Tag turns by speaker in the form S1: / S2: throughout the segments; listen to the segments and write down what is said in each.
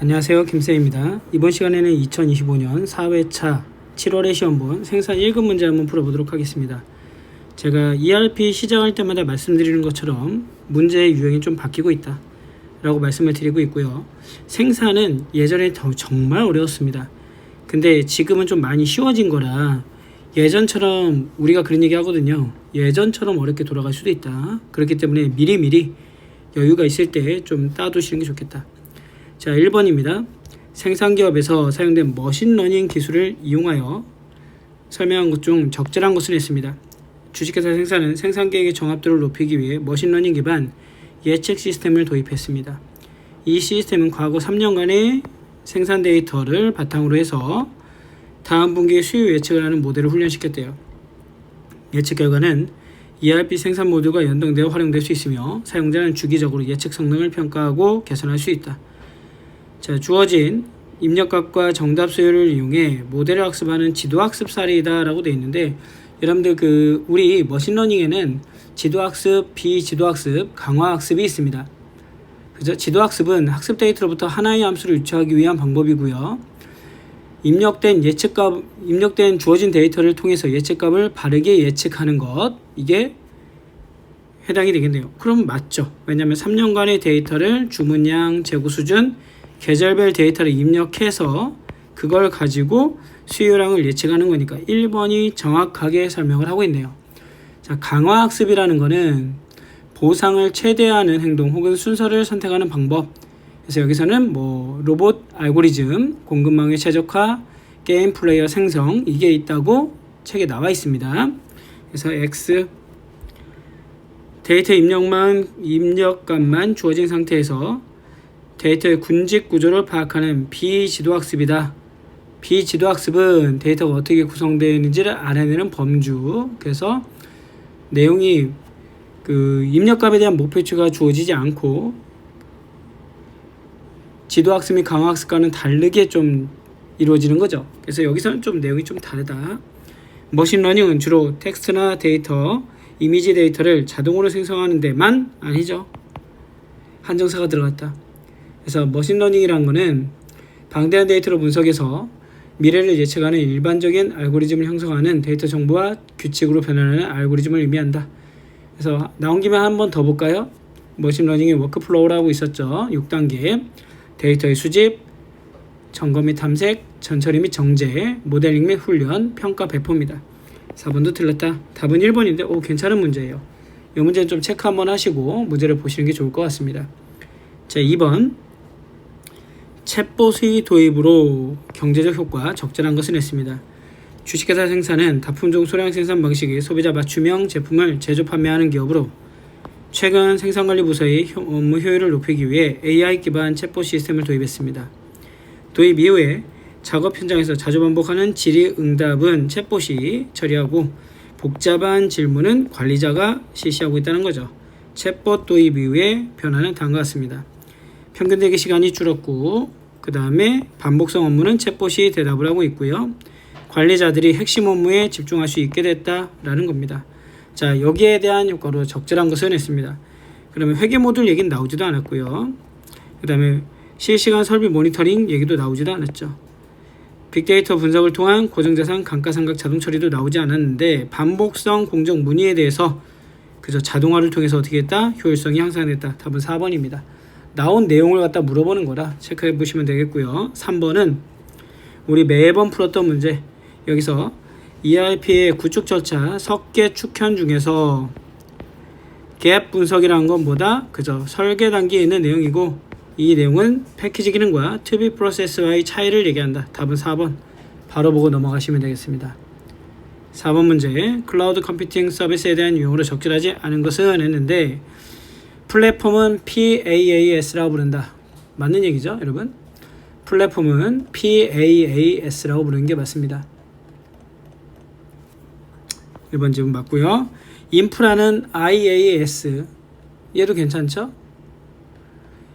S1: 안녕하세요 김쌤입니다. 이번 시간에는 2025년 4회차 7월의 시험본 생산 1급 문제 한번 풀어보도록 하겠습니다. 제가 ERP 시작할 때마다 말씀드리는 것처럼 문제의 유형이 좀 바뀌고 있다 라고 말씀을 드리고 있고요. 생산은 예전에 더 정말 어려웠습니다. 근데 지금은 좀 많이 쉬워진 거라 예전처럼 우리가 그런 얘기 하거든요. 예전처럼 어렵게 돌아갈 수도 있다. 그렇기 때문에 미리미리 여유가 있을 때 좀 따두시는 게 좋겠다. 자, 1번입니다. 생산기업에서 사용된 머신러닝 기술을 이용하여 설명한 것 중 적절한 것을 했습니다. 주식회사 생산은 생산 계획의 정합도를 높이기 위해 머신러닝 기반 예측 시스템을 도입했습니다. 이 시스템은 과거 3년간의 생산 데이터를 바탕으로 해서 다음 분기의 수요 예측을 하는 모델을 훈련시켰대요. 예측 결과는 ERP 생산 모듈과 연동되어 활용될 수 있으며 사용자는 주기적으로 예측 성능을 평가하고 개선할 수 있다. 자, 주어진 입력값과 정답 수요를 이용해 모델을 학습하는 지도 학습 사례이다라고 되어 있는데 여러분들 그 우리 머신러닝에는 지도 학습, 비지도 학습, 강화 학습이 있습니다. 그죠? 지도 학습은 학습 데이터로부터 하나의 함수를 유추하기 위한 방법이고요. 입력된 예측값, 입력된 주어진 데이터를 통해서 예측값을 바르게 예측하는 것 이게 해당이 되겠네요. 그럼 맞죠. 왜냐하면 3년간의 데이터를 주문량, 재고 수준, 계절별 데이터를 입력해서 그걸 가지고 수요량을 예측하는 거니까 1번이 정확하게 설명을 하고 있네요. 자, 강화 학습이라는 거는 보상을 최대화하는 행동 혹은 순서를 선택하는 방법. 그래서 여기서는 뭐 로봇 알고리즘, 공급망의 최적화, 게임 플레이어 생성 이게 있다고 책에 나와 있습니다. 그래서 X 데이터 입력만 입력값만 주어진 상태에서 데이터의 군집 구조를 파악하는 비지도 학습이다. 비지도 학습은 데이터가 어떻게 구성되어 있는지를 알아내는 범주. 그래서 내용이 그 입력값에 대한 목표치가 주어지지 않고 지도 학습 및 강화 학습과는 다르게 좀 이루어지는 거죠. 그래서 여기서는 좀 내용이 좀 다르다. 머신러닝은 주로 텍스트나 데이터, 이미지 데이터를 자동으로 생성하는 데만 아니죠. 한정사가 들어갔다. 그래서 머신러닝이라는 거는 방대한 데이터를 분석해서 미래를 예측하는 일반적인 알고리즘을 형성하는 데이터 정보와 규칙으로 변환하는 알고리즘을 의미한다. 그래서 나온 김에 한 번 더 볼까요? 머신러닝의 워크플로우라고 있었죠. 6단계 데이터의 수집, 점검 및 탐색, 전처리 및 정제, 모델링 및 훈련, 평가 배포입니다. 4번도 틀렸다. 답은 1번인데 오 괜찮은 문제예요. 이 문제는 좀 체크 한번 하시고 문제를 보시는 게 좋을 것 같습니다. 자 2번 챗봇 수익 도입으로 경제적 효과 적절한 것을 냈습니다. 주식회사 생산은 다품종 소량 생산 방식의 소비자 맞춤형 제품을 제조 판매하는 기업으로 최근 생산관리 부서의 효- 업무 효율을 높이기 위해 AI 기반 챗봇 시스템을 도입했습니다. 도입 이후에 작업 현장에서 자주 반복하는 질의 응답은 챗봇이 처리하고 복잡한 질문은 관리자가 실시하고 있다는 거죠. 챗봇 도입 이후에 변화는 다음과 같습니다. 평균 대기 시간이 줄었고 그 다음에 반복성 업무는 챗봇이 대답을 하고 있고요. 관리자들이 핵심 업무에 집중할 수 있게 됐다라는 겁니다. 자 여기에 대한 효과로 적절한 것을 냈습니다. 그러면 회계 모듈 얘기는 나오지도 않았고요. 그 다음에 실시간 설비 모니터링 얘기도 나오지도 않았죠. 빅데이터 분석을 통한 고정자산 감가상각 자동 처리도 나오지 않았는데 반복성 공정 문의에 대해서 그저 자동화를 통해서 어떻게 했다? 효율성이 향상됐다. 답은 4번입니다. 나온 내용을 갖다 물어보는 거라 체크해 보시면 되겠고요. 3번은 우리 매번 풀었던 문제 여기서 ERP의 구축 절차 석계 축현 중에서 갭 분석이라는 건 뭐다? 그저 설계 단계에 있는 내용이고 이 내용은 패키지 기능과 to 프로세스와의 차이를 얘기한다. 답은 4번. 바로 보고 넘어가시면 되겠습니다. 4번 문제. 클라우드 컴퓨팅 서비스에 대한 유형으로 적절하지 않은 것은 했는데 플랫폼은 PAAS라고 부른다. 맞는 얘기죠, 여러분? 플랫폼은 PAAS라고 부르는 게 맞습니다. 1번 질문 맞고요. 인프라는 IaaS. 얘도 괜찮죠?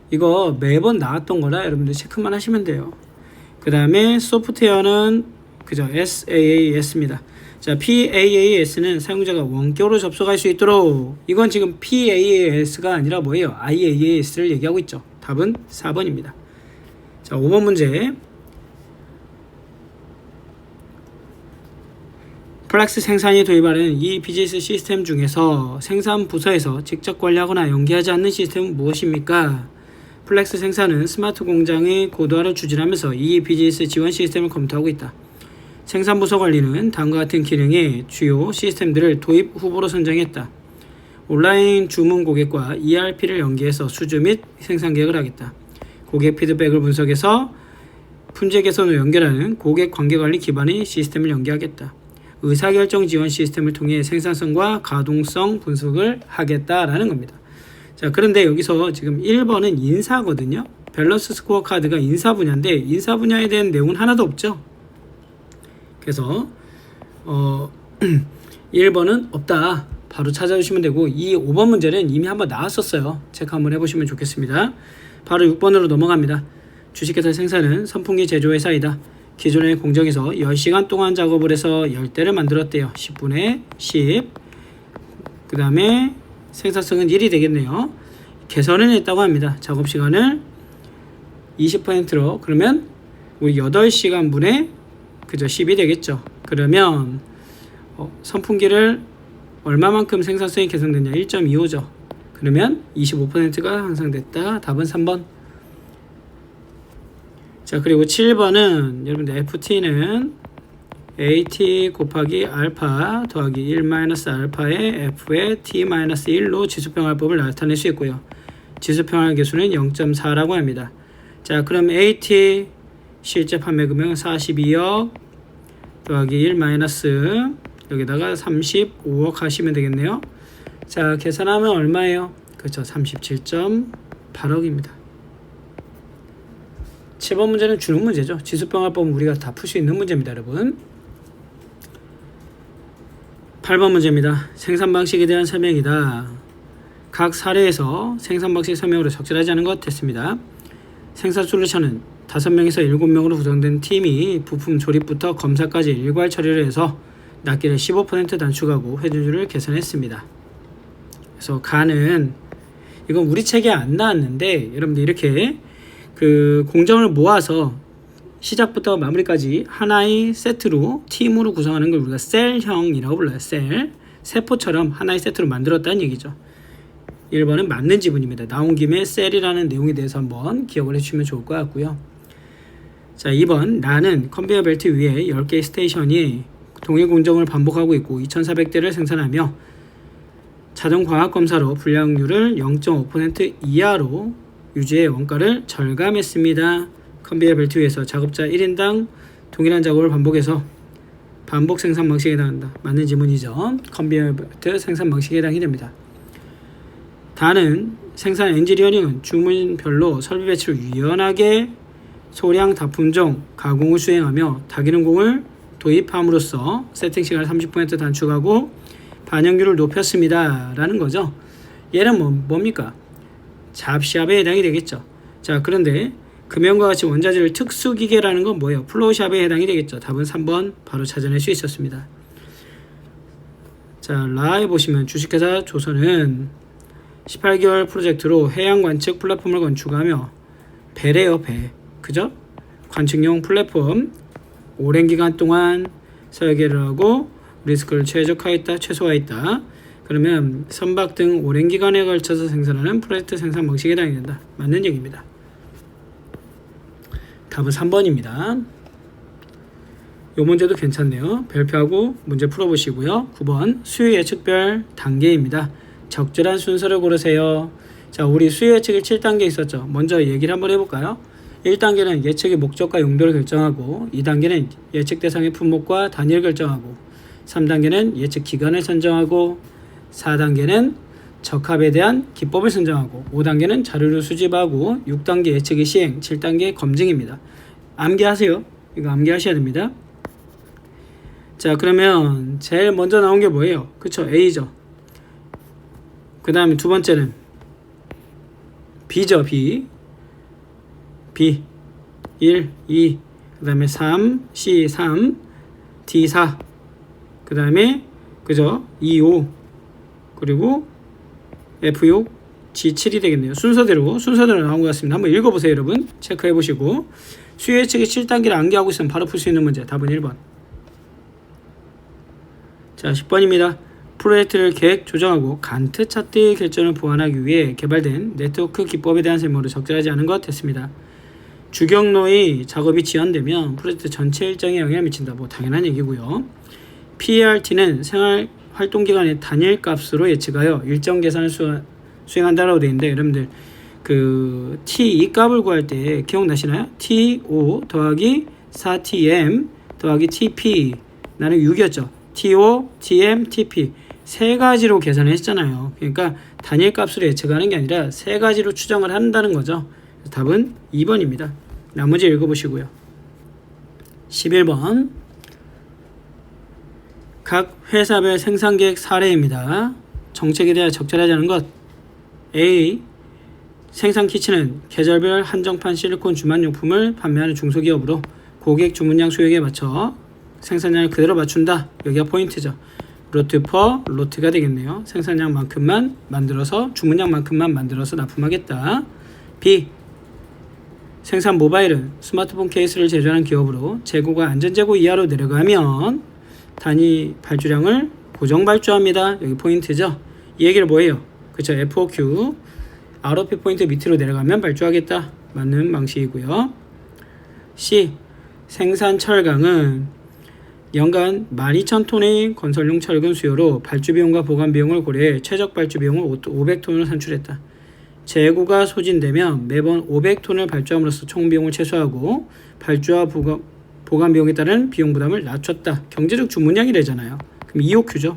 S1: 이거 매번 나왔던 거라 여러분들 체크만 하시면 돼요. 그 다음에 소프트웨어는 그죠 SaaS입니다. 자 PaaS는 사용자가 원격으로 접속할 수 있도록 이건 지금 PaaS가 아니라 뭐예요? IaaS를 얘기하고 있죠. 답은 4번입니다. 자, 5번 문제. 플렉스 생산이 도입하는 이 비즈니스 시스템 중에서 생산 부서에서 직접 관리하거나 연계하지 않는 시스템은 무엇입니까? 플렉스 생산은 스마트 공장의 고도화를 추진하면서 이 비즈니스 지원 시스템을 검토하고 있다. 생산 부서 관리는 다음과 같은 기능의 주요 시스템들을 도입 후보로 선정했다. 온라인 주문 고객과 ERP를 연계해서 수주 및 생산 계획을 하겠다. 고객 피드백을 분석해서 품질 개선을 연결하는 고객 관계 관리 기반의 시스템을 연계하겠다. 의사결정 지원 시스템을 통해 생산성과 가동성 분석을 하겠다라는 겁니다. 자, 그런데 여기서 지금 1번은 인사거든요. 밸런스 스코어 카드가 인사 분야인데 인사 분야에 대한 내용은 하나도 없죠. 그래서 어 1번은 없다. 바로 찾아주시면 되고 이 5번 문제는 이미 한번 나왔었어요. 체크 한번 해보시면 좋겠습니다. 바로 6번으로 넘어갑니다. 주식회사 생산은 선풍기 제조회사이다. 기존의 공정에서 10시간 동안 작업을 해서 10대를 만들었대요. 10분의 10. 그 다음에 생산성은 1이 되겠네요. 개선을 했다고 합니다. 작업 시간을 20%로 그러면 우리 8시간 분의 그죠 10이 되겠죠. 그러면 어, 선풍기를 얼마만큼 생산성이 개선됐냐 1.25죠. 그러면 25%가 향상됐다. 답은 3번. 자 그리고 7번은 여러분들 FT는 AT 곱하기 알파 더하기 1 마이너스 알파의 F의 T 마이너스 1로 지수평활법을 나타낼 수 있고요. 지수평활 계수는 0.4라고 합니다. 자 그럼 AT 실제 판매 금액은 42억 더하기 1 마이너스 여기다가 35억 하시면 되겠네요. 자 계산하면 얼마예요? 그렇죠. 37.8억입니다. 7번 문제는 주는 문제죠. 지수병합법은 우리가 다 풀 수 있는 문제입니다, 여러분. 8번 문제입니다. 생산 방식에 대한 설명이다. 각 사례에서 생산 방식 설명으로 적절하지 않은 것 같았습니다. 생산 솔루션 은 5명에서 7명으로 구성된 팀이 부품 조립부터 검사까지 일괄 처리를 해서 낱개를 15% 단축하고 회전율을 개선했습니다. 그래서 가는 이건 우리 책에 안 나왔는데 여러분들 이렇게 그 공정을 모아서 시작부터 마무리까지 하나의 세트로 팀으로 구성하는 걸 우리가 셀형이라고 불러요. 셀 세포처럼 하나의 세트로 만들었다는 얘기죠. 1번은 맞는 지분입니다. 나온 김에 셀이라는 내용에 대해서 한번 기억을 해주시면 좋을 것 같고요. 자, 2번 나는 컨베이어 벨트 위에 10개의 스테이션이 동일 공정을 반복하고 있고 2,400대를 생산하며 자동 광학 검사로 불량률을 0.5% 이하로 유지해 원가를 절감했습니다. 컨베이어 벨트 위에서 작업자 1인당 동일한 작업을 반복해서 반복 생산 방식에 해당한다. 맞는 지문이죠. 컨베이어 벨트 생산 방식에 해당이 됩니다. 다는 생산 엔지니어링은 주문별로 설비 배치를 유연하게 소량 다품종 가공을 수행하며 다기능공을 도입함으로써 세팅 시간을 30% 단축하고 반영률을 높였습니다. 라는 거죠. 얘는 뭐, 뭡니까? 잡샵에 해당이 되겠죠. 자, 그런데 금연과 같이 원자재를 특수기계라는 건 뭐예요? 플로우샵에 해당이 되겠죠. 답은 3번 바로 찾아낼 수 있었습니다. 자, 라에 보시면 주식회사 조선은 18개월 프로젝트로 해양 관측 플랫폼을 건축하며 배래요, 배. 그죠? 관측용 플랫폼 오랜 기간 동안 설계를 하고 리스크를 최적화했다, 최소화했다. 그러면 선박 등 오랜 기간에 걸쳐서 생산하는 프로젝트 생산 방식에 해당이 된다. 맞는 얘기입니다. 답은 3번입니다. 요 문제도 괜찮네요. 별표하고 문제 풀어보시고요. 9번 수요 예측별 단계입니다. 적절한 순서를 고르세요. 자, 우리 수요 예측이 7단계 있었죠. 먼저 얘기를 한번 해볼까요? 1단계는 예측의 목적과 용도를 결정하고 2단계는 예측 대상의 품목과 단위를 결정하고 3단계는 예측 기간을 선정하고 4단계는 적합에 대한 기법을 선정하고 5단계는 자료를 수집하고 6단계 예측의 시행, 7단계 검증입니다. 암기하세요. 이거 암기하셔야 됩니다. 자 그러면 제일 먼저 나온 게 뭐예요? 그쵸 A죠. 그 다음에 두 번째는 B죠 B. B 1, 2, 그 다음에 3, C 3, D 4, 그 다음에 그죠? 2, 5, 그리고 F6, G7이 되겠네요. 순서대로 순서대로 나온 것 같습니다. 한번 읽어보세요, 여러분. 체크해 보시고 수요 예측의 7단계를 암기하고 있으면 바로 풀 수 있는 문제. 답은 1번. 자, 10번입니다. 프로젝트를 계획 조정하고 간트 차트의 결정을 보완하기 위해 개발된 네트워크 기법에 대한 설명으로 적절하지 않은 것 됐습니다. 주경로의 작업이 지연되면 프로젝트 전체 일정에 영향을 미친다. 뭐 당연한 얘기고요. PART는 생활 활동 기간의 단일 값으로 예측하여 일정 계산을 수, 수행한다라고 되어 있는데 여러분들 그 T 이 값을 구할 때 기억나시나요? T5 더하기 4TM 더하기 TP 나는 6이었죠. TO, TM, TP 세 가지로 계산을 했잖아요. 그러니까 단일 값으로 예측하는 게 아니라 세 가지로 추정을 한다는 거죠. 답은 2번입니다. 나머지 읽어보시고요. 11번 각 회사별 생산 계획 사례입니다. 정책에 대해 적절하지 않은 것 A. 생산 키치는 계절별 한정판 실리콘 주만용품을 판매하는 중소기업으로 고객 주문량 수요에 맞춰 생산량을 그대로 맞춘다. 여기가 포인트죠. 로트 퍼 로트가 되겠네요. 생산량만큼만 만들어서 주문량만큼만 만들어서 납품하겠다. B. 생산 모바일은 스마트폰 케이스를 제조하는 기업으로 재고가 안전재고 이하로 내려가면 단위 발주량을 고정 발주합니다. 여기 포인트죠. 이 얘기를 뭐예요? 그쵸 FOQ ROP 포인트 밑으로 내려가면 발주하겠다. 맞는 방식이고요. C. 생산 철강은 연간 12,000톤의 건설용 철근 수요로 발주 비용과 보관 비용을 고려해 최적 발주 비용을 500톤을 산출했다. 재고가 소진되면 매번 500톤을 발주함으로써 총 비용을 최소화하고 발주와 보관, 보관 비용에 따른 비용 부담을 낮췄다. 경제적 주문량이 되잖아요. 그럼 EOQ죠.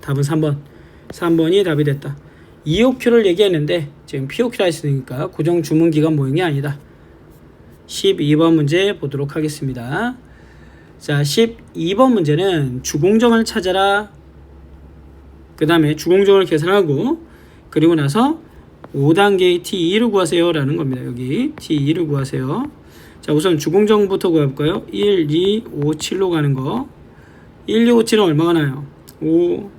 S1: 답은 3번. 3번이 답이 됐다. EOQ를 얘기했는데 지금 POQ라 했으니까 고정 주문 기간 모형이 아니다. 12번 문제 보도록 하겠습니다. 자, 12번 문제는 주공정을 찾아라. 그 다음에 주공정을 계산하고 그리고 나서 5단계의 T2를 구하세요 라는 겁니다. 여기 T2를 구하세요. 자 우선 주공정부터 구해볼까요? 1, 2, 5, 7로 가는 거 1, 2, 5, 7은 얼마가 나요? 5,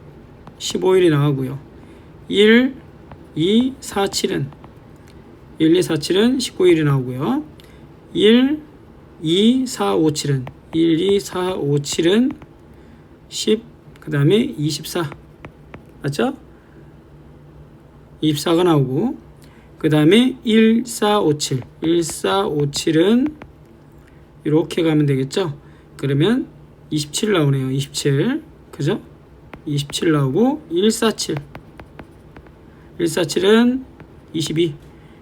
S1: 15일이 나가고요. 1, 2, 4, 7은 1, 2, 4, 7은 19일이 나오고요. 1, 2, 4, 5, 7은 1, 2, 4, 5, 7은 10, 그 다음에 24 맞죠? 24가 나오고 그 다음에 1457 1457은 이렇게 가면 되겠죠? 그러면 27 나오네요. 27 그죠? 27 나오고 147 147은 22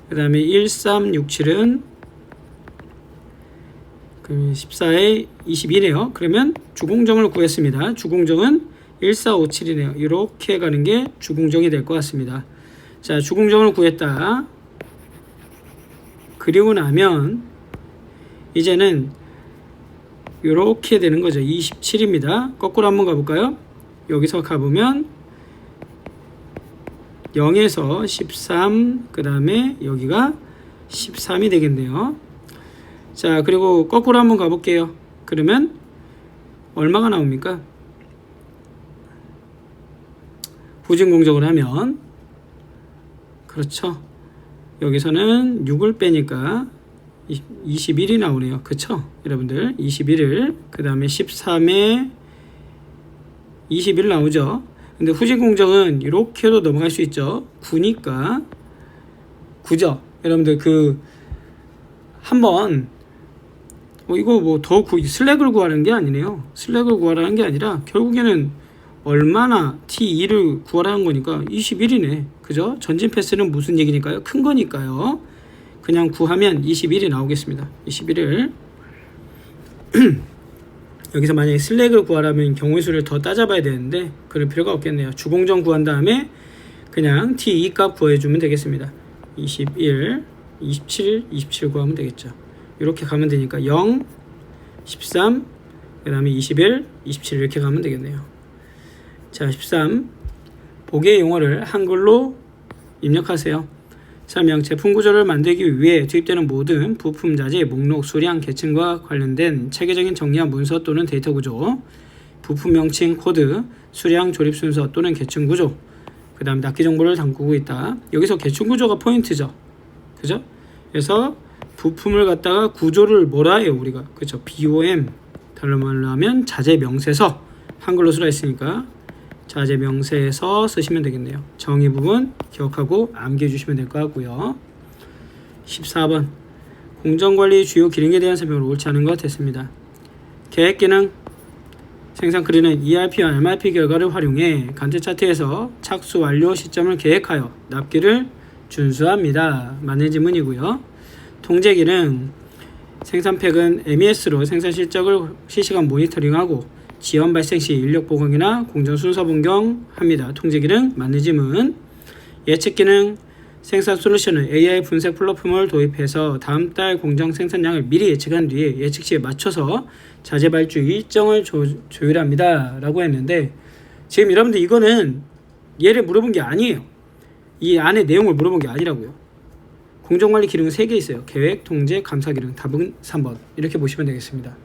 S1: 그 다음에 1367은 그 14에 22네요. 그러면 주공정을 구했습니다. 주공정은 1457이네요. 이렇게 가는 게 주공정이 될 것 같습니다 자, 주공정을 구했다. 그리고 나면 이제는 이렇게 되는 거죠. 27입니다. 거꾸로 한번 가볼까요? 여기서 가보면 0에서 13, 그 다음에 여기가 13이 되겠네요. 자, 그리고 거꾸로 한번 가볼게요. 그러면 얼마가 나옵니까? 후진공정을 하면 그렇죠. 여기서는 6을 빼니까 21이 나오네요. 그쵸? 여러분들 21을 그 다음에 13에 21 나오죠. 근데 후진 공정은 이렇게도 넘어갈 수 있죠. 9니까 9죠. 여러분들 그 한번 어, 이거 뭐 더 슬랙을 구하는 게 아니네요. 슬랙을 구하라는 게 아니라 결국에는 얼마나 T2를 구하라는 거니까 21이네. 그죠? 전진 패스는 무슨 얘기니까요? 큰 거니까요. 그냥 구하면 21이 나오겠습니다. 21을 여기서 만약에 슬랙을 구하라면 경우의 수를 더 따져봐야 되는데 그럴 필요가 없겠네요. 주공정 구한 다음에 그냥 T2 값 구해주면 되겠습니다. 21, 27, 27 구하면 되겠죠. 이렇게 가면 되니까 0, 13, 그 다음에 21, 27 이렇게 가면 되겠네요. 자, 13. 보기의 용어를 한글로 입력하세요. 설명 제품 구조를 만들기 위해 투입되는 모든 부품 자재, 목록, 수량, 계층과 관련된 체계적인 정리한 문서 또는 데이터 구조, 부품 명칭, 코드, 수량, 조립 순서 또는 계층 구조, 그 다음에 납기 정보를 담고 있다. 여기서 계층 구조가 포인트죠. 그죠? 그래서 부품을 갖다가 구조를 뭐라 해요 우리가 그죠? BOM 다른 말로 하면 자재 명세서 한글로 쓰라 했으니까 자재 명세서 쓰시면 되겠네요. 정의 부분 기억하고 암기해 주시면 될 것 같고요. 14번 공정관리 주요 기능에 대한 설명을 옳지 않은 것 됐습니다. 계획 기능 생산 크리는 ERP와 MRP 결과를 활용해 간트 차트에서 착수 완료 시점을 계획하여 납기를 준수합니다. 맞는 지문이고요. 통제 기능 생산팩은 MES로 생산 실적을 실시간 모니터링하고 지연 발생 시 인력 보강이나 공정 순서 변경 합니다. 통제 기능 맞는 지문 예측 기능 생산 솔루션은 AI 분석 플랫폼을 도입해서 다음 달 공정 생산량을 미리 예측한 뒤에 예측치에 맞춰서 자재 발주 일정을 조, 조율합니다. 라고 했는데 지금 여러분들 이거는 얘를 물어본 게 아니에요. 이 안에 내용을 물어본 게 아니라고요. 공정관리 기능은 3개 있어요. 계획, 통제, 감사 기능. 답은 3번. 이렇게 보시면 되겠습니다.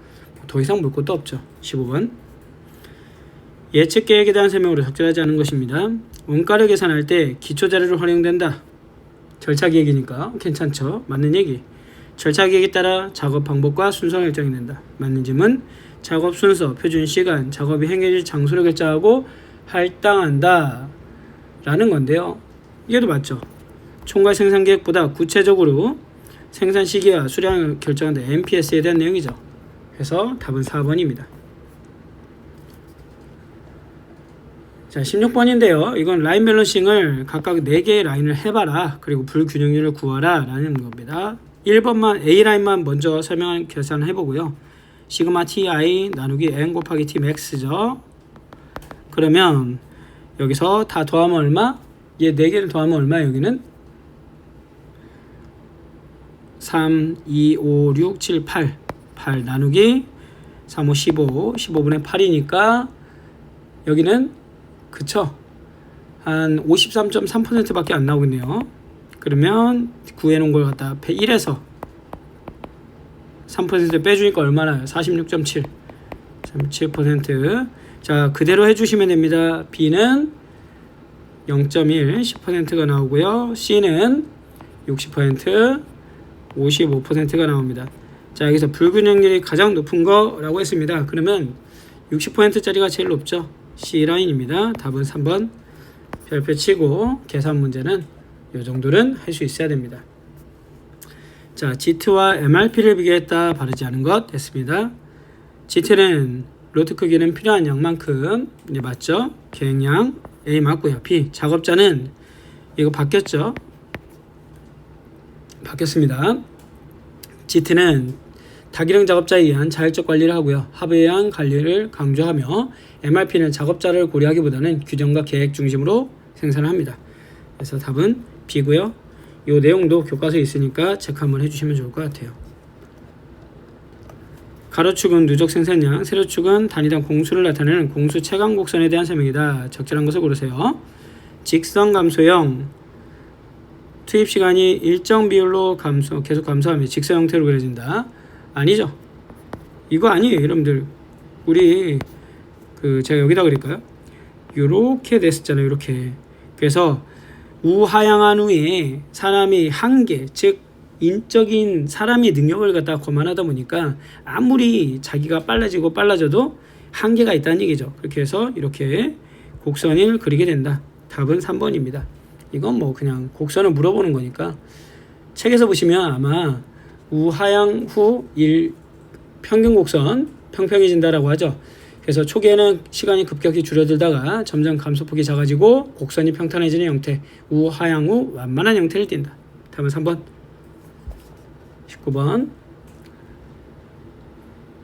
S1: 더 이상 물 것도 없죠. 15번. 예측 계획에 대한 설명으로 적절하지 않은 것입니다. 원가를 계산할 때 기초 자료를 활용된다. 절차 계획이니까 괜찮죠. 맞는 얘기. 절차 계획에 따라 작업 방법과 순서가 결정이 된다. 맞는 질문. 작업 순서, 표준 시간, 작업이 행해질 장소를 결정하고 할당한다. 라는 건데요. 이게도 맞죠. 총괄 생산 계획보다 구체적으로 생산 시기와 수량을 결정한다. MPS에 대한 내용이죠. 그래서 답은 4번입니다. 자, 16번인데요. 이건 라인 밸런싱을 각각 4개의 라인을 해봐라. 그리고 불균형률을 구하라. 라는 겁니다. 1번만 A라인만 먼저 설명 계산을 해보고요. 시그마 TI 나누기 N 곱하기 T max죠. 그러면 여기서 다 더하면 얼마? 얘 4개를 더하면 얼마? 여기는 3, 2, 5, 6, 7, 8 8 나누기 3, 5, 15 15분의 8이니까 여기는 그쵸 한 53.3%밖에 안 나오겠네요 그러면 구해놓은 걸 갖다 1에서 3% 빼주니까 얼마나요? 46.7 37%자 그대로 해주시면 됩니다 B는 0.1 10%가 나오고요 C는 60% 55%가 나옵니다. 자, 여기서 불균형률이 가장 높은 거라고 했습니다. 그러면 60%짜리가 제일 높죠. C라인입니다. 답은 3번 별표 치고 계산 문제는 이 정도는 할 수 있어야 됩니다. 자, GT와 MRP를 비교했다 바르지 않은 것 됐습니다. GT는 로트 크기는 필요한 양만큼 네, 맞죠? 계획량 A 맞고요. B 작업자는 이거 바뀌었죠? 바뀌었습니다. GT는 다기능 작업자에 의한 자율적 관리를 하고요. 합의에 의한 관리를 강조하며 MRP는 작업자를 고려하기보다는 규정과 계획 중심으로 생산을 합니다. 그래서 답은 B고요. 이 내용도 교과서에 있으니까 체크 한번 해주시면 좋을 것 같아요. 가로축은 누적 생산량, 세로축은 단위당 공수를 나타내는 공수 체감 곡선에 대한 설명이다. 적절한 것을 고르세요. 직선 감소형 투입 시간이 일정 비율로 감소 계속 감소하며 직선 형태로 그려진다. 아니죠. 이거 아니에요, 여러분들. 우리 그 제가 여기다 그릴까요? 요렇게 됐었잖아요, 이렇게. 그래서 우하향한 후에 사람이 한계, 즉 인적인 사람의 능력을 갖다 거만하다 보니까 아무리 자기가 빨라지고 빨라져도 한계가 있다는 얘기죠. 그렇게 해서 이렇게 곡선을 그리게 된다. 답은 3번입니다. 이건 뭐 그냥 곡선을 물어보는 거니까 책에서 보시면 아마 우하향 후 일 평균 곡선 평평해진다라고 하죠. 그래서 초기에는 시간이 급격히 줄어들다가 점점 감소폭이 작아지고 곡선이 평탄해지는 형태 우하향 후 완만한 형태를 띈다. 답은 3번 19번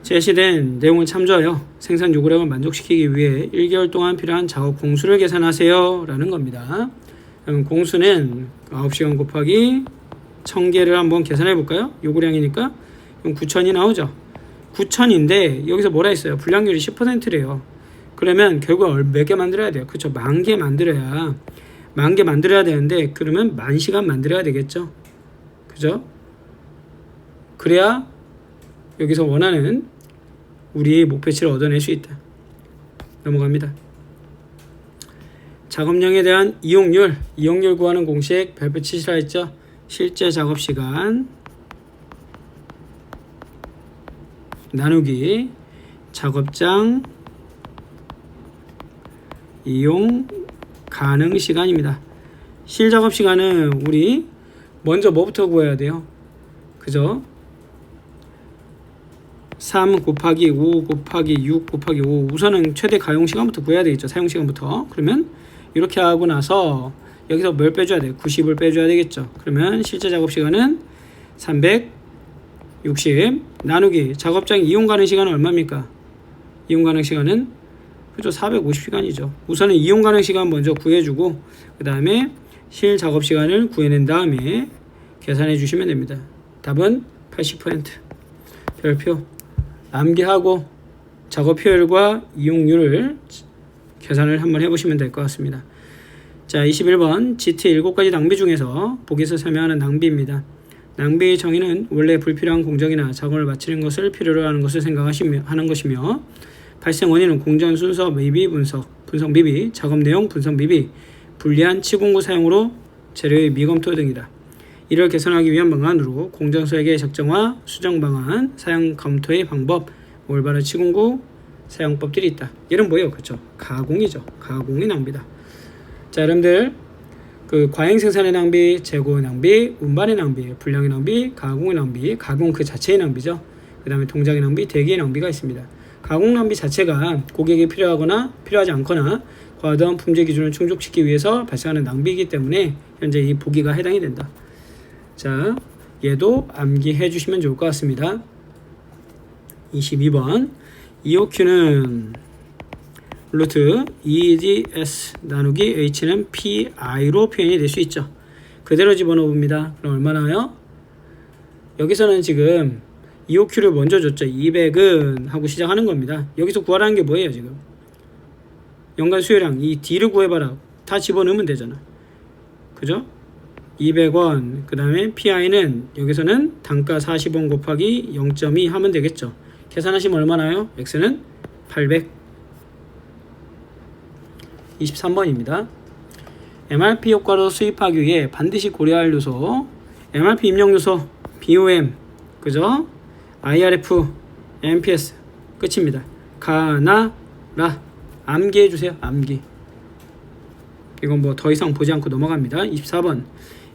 S1: 제시된 내용을 참조하여 생산 요구량을 만족시키기 위해 1개월 동안 필요한 작업 공수를 계산하세요 라는 겁니다. 그럼 공수는 9시간 곱하기 1000개를 한번 계산해 볼까요? 요구량이니까 그럼 9000이 나오죠. 9000인데 여기서 뭐라 했어요? 불량률이 10%래요. 그러면 결국 몇 개 만들어야 돼요? 그렇죠. 만 개 만들어야 만 개 만들어야 되는데 그러면 만 시간 만들어야 되겠죠. 그죠? 그래야 여기서 원하는 우리의 목표치를 얻어낼 수 있다. 넘어갑니다. 작업량에 대한 이용률, 이용률 구하는 공식 별표 치시라 했죠. 실제 작업 시간 나누기 작업장 이용 가능 시간입니다. 실작업 시간은 우리 먼저 뭐부터 구해야 돼요? 그죠? 3 곱하기 5 곱하기 6 곱하기 5 우선은 최대 가용 시간부터 구해야 되겠죠. 사용 시간부터. 그러면 이렇게 하고 나서 여기서 뭘 빼줘야 돼? 90을 빼줘야 되겠죠. 그러면 실제 작업 시간은 360 나누기 작업장 이용 가능 시간은 얼마입니까? 이용 가능 시간은 그죠 450시간이죠. 우선은 이용 가능 시간 먼저 구해주고 그 다음에 실 작업 시간을 구해낸 다음에 계산해 주시면 됩니다. 답은 80% 별표 암기하고 작업 효율과 이용률을 계산을 한번 해보시면 될 것 같습니다. 자, 21번 GT 7가지 낭비 중에서 보기에서 설명하는 낭비입니다. 낭비의 정의는 원래 불필요한 공정이나 작업을 마치는 것을 필요로 하는 것을 생각하시며 하는 것이며 발생 원인은 공정 순서 미비 분석, 분석 미비, 작업 내용 분석 미비, 불리한 치공구 사용으로 재료의 미검토 등이다. 이를 개선하기 위한 방안으로 공정서에게 적정화, 수정 방안, 사용 검토의 방법, 올바른 치공구 사용법들이 있다. 이런 뭐예요? 그렇죠? 가공이죠. 가공이 낭비다. 자, 여러분들 그 과잉 생산의 낭비, 재고의 낭비, 운반의 낭비, 불량의 낭비, 가공의 낭비, 가공 그 자체의 낭비죠. 그 다음에 동작의 낭비, 대기의 낭비가 있습니다. 가공 낭비 자체가 고객이 필요하거나 필요하지 않거나 과도한 품질 기준을 충족시키기 위해서 발생하는 낭비이기 때문에 현재 이 보기가 해당이 된다. 자, 얘도 암기해 주시면 좋을 것 같습니다. 22번 EOQ는 루트 EDS 나누기 H는 PI로 표현이 될 수 있죠. 그대로 집어넣어 봅니다. 그럼 얼마나요? 여기서는 지금 EOQ를 먼저 줬죠. 200은 하고 시작하는 겁니다. 여기서 구하라는 게 뭐예요, 지금? 연간 수요량 이 D를 구해봐라. 다 집어넣으면 되잖아. 그죠? 200원. 그 다음에 PI는 여기서는 단가 40원 곱하기 0.2 하면 되겠죠. 계산하시면 얼마나요? X는 800. 23번입니다. MRP 효과로 수입하기 위해 반드시 고려할 요소 MRP 입력 요소 BOM 그죠? IRF MPS 끝입니다. 가나 라 암기해 주세요. 암기. 이건 뭐 더 이상 보지 않고 넘어갑니다. 24번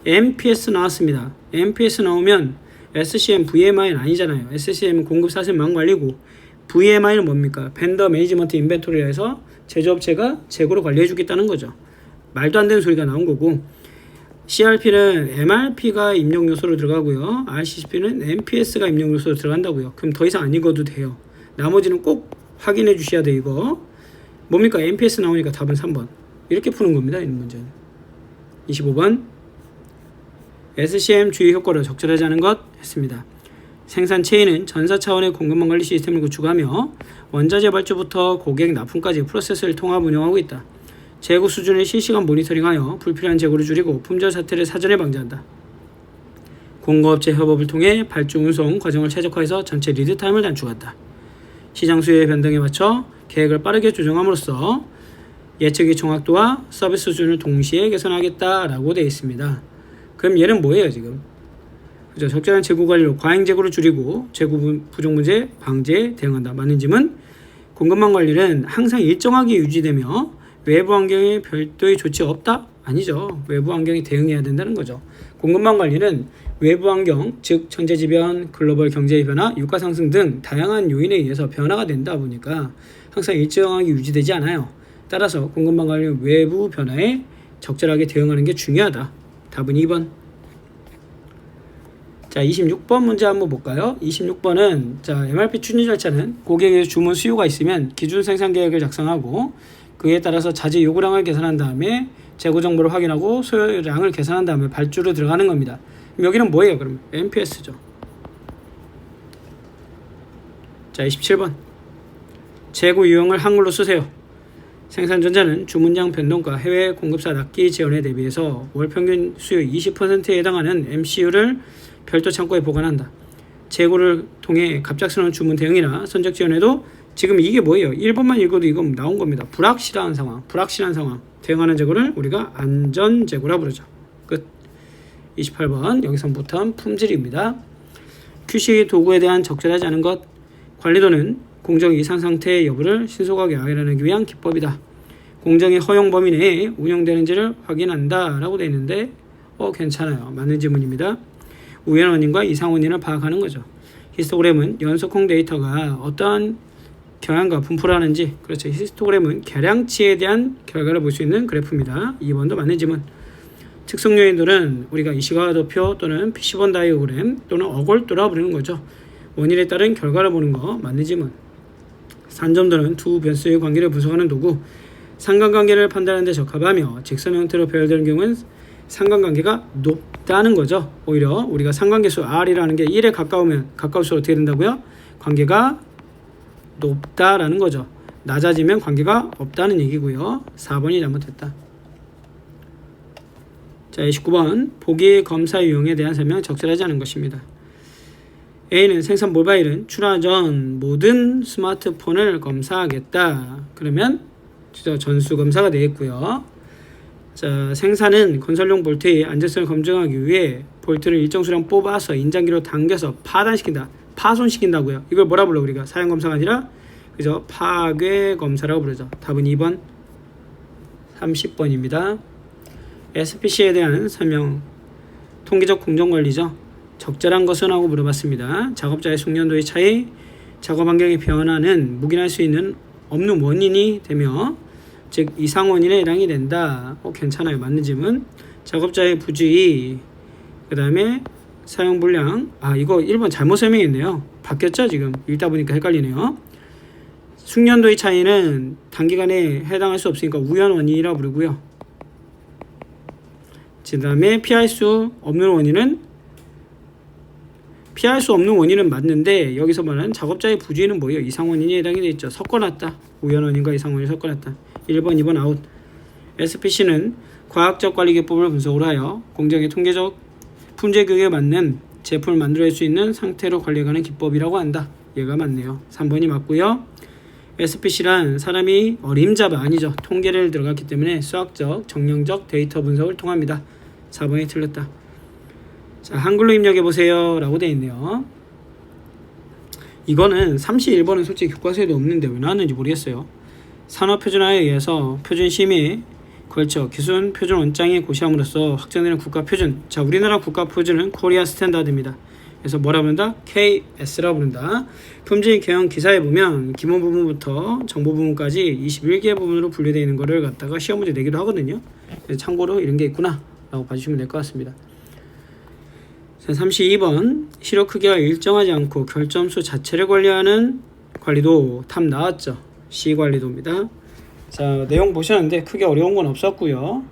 S1: MPS 나왔습니다. MPS 나오면 SCM VMI는 아니잖아요. SCM은 공급 사슬망 관리고 VMI는 뭡니까? 벤더 매니지먼트 인벤토리라 해서 제조업체가 재고를 관리해 주겠다는 거죠. 말도 안 되는 소리가 나온 거고 CRP는 MRP가 입력 요소로 들어가고요. RCCP는 MPS가 입력 요소로 들어간다고요. 그럼 더 이상 안 읽어도 돼요. 나머지는 꼭 확인해 주셔야 돼 이거. 뭡니까? MPS 나오니까 답은 3번. 이렇게 푸는 겁니다. 이 문제는. 25번 SCM 주의 효과를 적절하지 않은 것 했습니다. 생산 체인은 전사 차원의 공급망 관리 시스템을 구축하며 원자 재 발주부터 고객 납품까지 프로세스를 통합 운영하고 있다. 재고 수준을 실시간 모니터링하여 불필요한 재고를 줄이고 품절 사태를 사전에 방지한다. 공급업체 협업을 통해 발주 운송 과정을 최적화해서 전체 리드 타임을 단축한다. 시장 수요의 변동에 맞춰 계획을 빠르게 조정함으로써 예측의 정확도와 서비스 수준을 동시에 개선하겠다라고 되어 있습니다. 그럼 얘는 뭐예요 지금? 그죠? 적절한 재고 관리로 과잉 재고를 줄이고 재고 부- 부족 문제 방지에 대응한다. 맞는 짐은 공급망 관리는 항상 일정하게 유지되며 외부 환경에 별도의 조치 없다? 아니죠. 외부 환경에 대응해야 된다는 거죠. 공급망 관리는 외부 환경, 즉 천재지변, 글로벌 경제의 변화, 유가 상승 등 다양한 요인에 의해서 변화가 된다 보니까 항상 일정하게 유지되지 않아요. 따라서 공급망 관리 외부 변화에 적절하게 대응하는 게 중요하다. 답은 2번. 자, 26번 문제 한번 볼까요? 26번은 자, MRP 추진 절차는 고객의 주문 수요가 있으면 기준 생산 계획을 작성하고 그에 따라서 자재 요구량을 계산한 다음에 재고 정보를 확인하고 소요량을 계산한 다음에 발주로 들어가는 겁니다. 여기는 뭐예요? 그럼 MPS죠. 자, 27번. 재고 유형을 한글로 쓰세요. 생산 전자는 주문량 변동과 해외 공급사 납기 지원에 대비해서 월 평균 수요 20%에 해당하는 MCU를 별도 창고에 보관한다. 재고를 통해 갑작스러운 주문 대응이나 선적 지원에도 지금 이게 뭐예요? 1번만 읽어도 이건 나온 겁니다. 불확실한 상황, 불확실한 상황. 대응하는 재고를 우리가 안전 재고라 부르죠. 끝. 28번 여기서부터 품질입니다. QC 도구에 대한 적절하지 않은 것 관리도는 공정 이상 상태의 여부를 신속하게 확인하기 위한 기법이다. 공정의 허용 범위 내에 운영되는지를 확인한다라고 되어 있는데 어 괜찮아요. 맞는 질문입니다. 우연 원인과 이상 원인을 파악하는 거죠. 히스토그램은 연속형 데이터가 어떠한 경향과 분포를 하는지 그렇죠. 히스토그램은 계량치에 대한 결과를 볼 수 있는 그래프입니다. 2번도 맞는 질문. 특성 요인들은 우리가 이시가와도표 또는 PC본 다이어그램 또는 어골도라 부르는 거죠. 원인에 따른 결과를 보는 거 맞는 질문. 산점들은 두 변수의 관계를 분석하는 도구. 상관관계를 판단하는 데 적합하며 직선 형태로 표현되는 경우는 상관관계가 높다는 거죠. 오히려 우리가 상관계수 R이라는 게 1에 가까우면 가까울수록 어떻게 된다고요? 관계가 높다라는 거죠. 낮아지면 관계가 없다는 얘기고요. 4번이 잘못됐다. 자, 29번 보기 검사 유형에 대한 설명 적절하지 않은 것입니다. A는 생산 모바일은 출하 전 모든 스마트폰을 검사하겠다. 그러면 진짜 전수 검사가 되겠고요. 자, 생산은 건설용 볼트의 안전성을 검증하기 위해 볼트를 일정 수량 뽑아서 인장기로 당겨서 파단시킨다. 파손시킨다고요. 이걸 뭐라 불러 우리가 사용 검사가 아니라 그죠? 파괴 검사라고 부르죠. 답은 2번 30번입니다. SPC에 대한 설명 통계적 공정관리죠. 적절한 것은 하고 물어봤습니다. 작업자의 숙련도의 차이, 작업 환경의 변화는 묵인할 수 있는 없는 원인이 되며 즉 이상 원인에 해당이 된다. 어, 괜찮아요. 맞는 질문. 작업자의 부주의, 그 다음에 사용 불량. 아 이거 1번 잘못 설명했네요. 바뀌었죠 지금 읽다 보니까 헷갈리네요. 숙련도의 차이는 단기간에 해당할 수 없으니까 우연 원인이라고 부르고요. 그 다음에 피할 수 없는 원인은 피할 수 없는 원인은 맞는데 여기서 말하는 작업자의 부주의는 뭐예요? 이상 원인이 해당이 돼 있죠. 섞어놨다. 우연 원인과 이상 원인을 섞어놨다. 1번, 2번 아웃. SPC는 과학적 관리 기법을 분석을 하여 공정의 통계적 품질 교육에 맞는 제품을 만들어낼 수 있는 상태로 관리하는 기법이라고 한다. 얘가 맞네요. 3번이 맞고요. SPC란 사람이 어림잡아 아니죠. 통계를 들어갔기 때문에 수학적, 정량적 데이터 분석을 통합니다. 4번이 틀렸다. 자, 한글로 입력해 보세요. 라고 되어 있네요. 이거는 31번은 솔직히 교과서에도 없는데 왜 나왔는지 모르겠어요. 산업표준화에 의해서 표준 심의에 걸쳐 기술 표준 원장이 고시함으로써 확정되는 국가 표준. 자, 우리나라 국가 표준은 코리아 스탠다드입니다. 그래서 뭐라 부른다? KS라 부른다. 품질 개형 기사에 보면 기본 부분부터 정보 부분까지 21개 부분으로 분류되어 있는 거를 갖다가 시험 문제 내기도 하거든요. 그래서 참고로 이런 게 있구나 라고 봐주시면 될 것 같습니다. 자, 32번 시력 크기가 일정하지 않고 결점수 자체를 관리하는 관리도 탑 나왔죠. C 관리도입니다. 자 내용 보셨는데 크게 어려운 건 없었고요.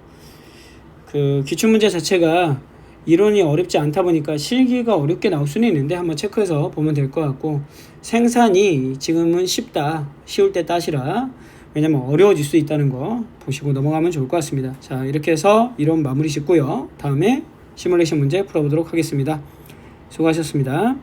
S1: 그 기출 문제 자체가 이론이 어렵지 않다 보니까 실기가 어렵게 나올 수는 있는데 한번 체크해서 보면 될 것 같고 생산이 지금은 쉽다 쉬울 때 따시라 왜냐면 어려워질 수 있다는 거 보시고 넘어가면 좋을 것 같습니다 자 이렇게 해서 이론 마무리 짓고요 다음에 시뮬레이션 문제 풀어보도록 하겠습니다. 수고하셨습니다